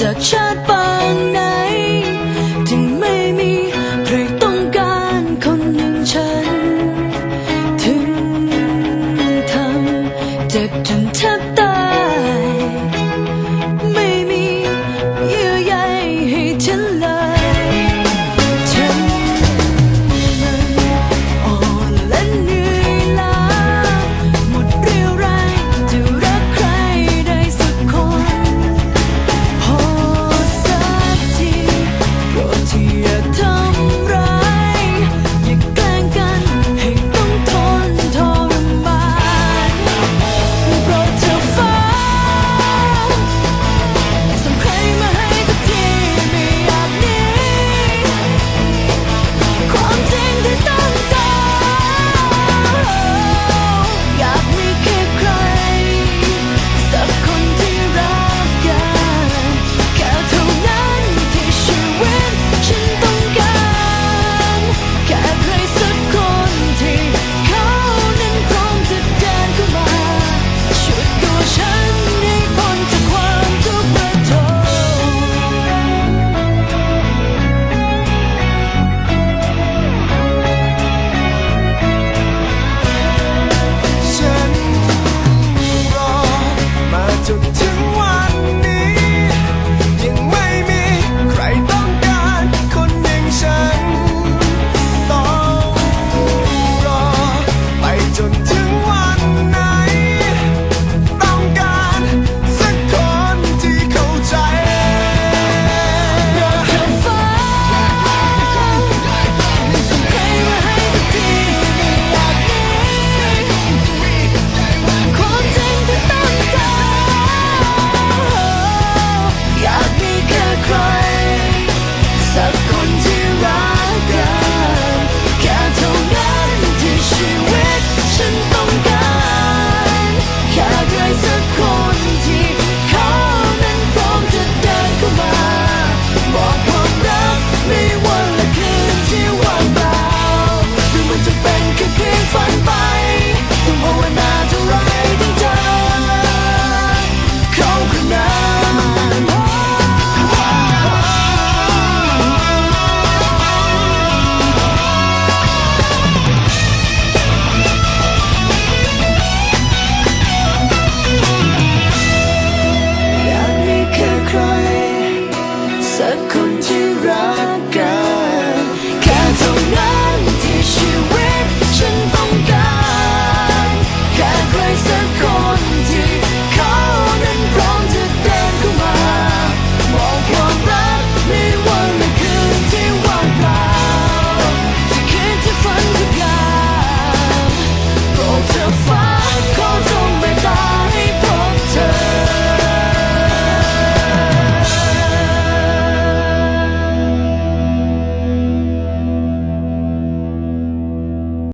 จากชาติปางไหน ถึงไม่มีใครต้องการคนหนึ่งฉัน ถึงทำเจ็บจนแทบตาย